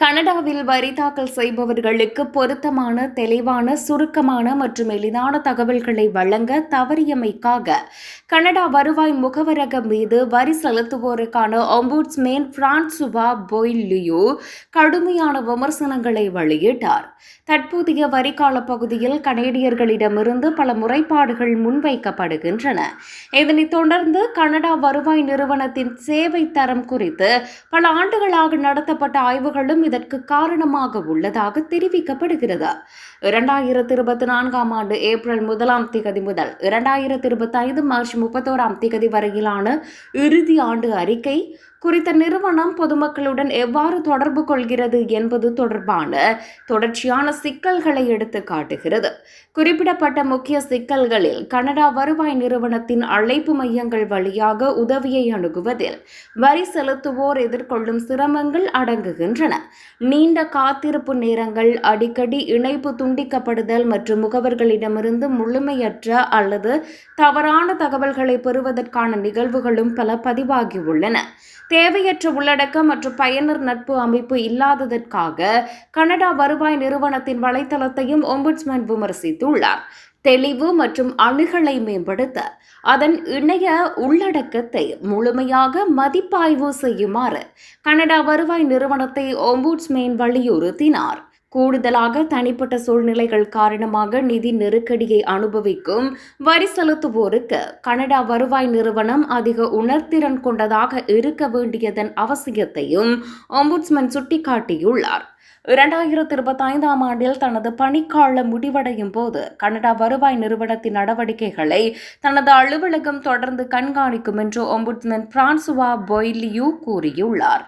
கனடாவில் வரி தாக்கல் செய்பவர்களுக்கு பொருத்தமான தெளிவான சுருக்கமான மற்றும் எளிதான தகவல்களை வழங்க தவறியமைக்காக கனடா வருவாய் முகவரகம் மீது வரி செலுத்துவோருக்கான ஒம்பூட்ஸ்மேன் பிரான்சுவா பொய்லியோ கடுமையான விமர்சனங்களை வெளியிட்டார். தற்போதைய வரிகால பகுதியில் கனேடியர்களிடமிருந்து பல முறைப்பாடுகள் முன்வைக்கப்படுகின்றன. இதனைத் தொடர்ந்து கனடா வருவாய் நிறுவனத்தின் சேவை தரம் குறித்து பல ஆண்டுகளாக நடத்தப்பட்ட ஆய்வுகளும் இதற்கு காரணமாக உள்ளதாக தெரிவிக்கப்படுகிறது. இரண்டாயிரத்தி இருபத்தி நான்காம் ஆண்டு ஏப்ரல் முதலாம் திகதி முதல் இரண்டாயிரத்தி இருபத்தி ஐந்து மார்ச் முப்பத்தோராம் திகதி வரையிலான இறுதி ஆண்டு அறிக்கை குறித்த நிறுவனம் பொதுமக்களுடன் எவ்வாறு தொடர்பு கொள்கிறது என்பது தொடர்பான தொடர்ச்சியான சிக்கல்களை எடுத்து காட்டுகிறது. குறிப்பிடப்பட்ட முக்கிய சிக்கல்களில் கனடா வருவாய் நிறுவனத்தின் அழைப்பு மையங்கள் வழியாக உதவியை அணுகுவதில் வரி செலுத்துவோர் எதிர்கொள்ளும் சிரமங்கள் அடங்குகின்றன. நீண்ட காத்திருப்பு நேரங்கள் அடிக்கடி இணைப்பு துண்டிக்கப்படுதல் மற்றும் முகவர்களிடமிருந்து முழுமையற்ற அல்லது தவறான தகவல்களை பெறுவதற்கான நிகழ்வுகளும் பல பதிவாகியுள்ளன தேவையற்ற உள்ளடக்கம் மற்றும் பயனர் நட்பு அமைப்பு இல்லாததற்காக கனடா வருவாய் நிறுவனத்தின் வலைத்தளத்தையும் ஒம்புட்ஸ்மேன் விமர்சித்துள்ளார். தெளிவு மற்றும் அணுகலை மேம்படுத்த அதன் இணைய உள்ளடக்கத்தை முழுமையாக மதிப்பாய்வு செய்யுமாறு கனடா வருவாய் நிறுவனத்தை ஒம்புட்ஸ்மேன் வலியுறுத்தினார். கூடுதலாக தனிப்பட்ட சூழ்நிலைகள் காரணமாக நிதி நெருக்கடியை அனுபவிக்கும் வரி செலுத்துவோருக்கு கனடா வருவாய் நிறுவனம் அதிக உணர்திறன் கொண்டதாக இருக்க வேண்டியதன் அவசியத்தையும் ஒம்புட்ஸ்மன் சுட்டிக்காட்டியுள்ளார். இரண்டாயிரத்தி இருபத்தி ஐந்தாம் ஆண்டில் தனது பணிக்காலம் முடிவடையும் போது கனடா வருவாய் நிறுவனத்தின் நடவடிக்கைகளை தனது அலுவலகம் தொடர்ந்து கண்காணிக்கும் என்று ஒம்புட்ஸ்மன் பிரான்சுவா பொய்லியூ கூறியுள்ளார்.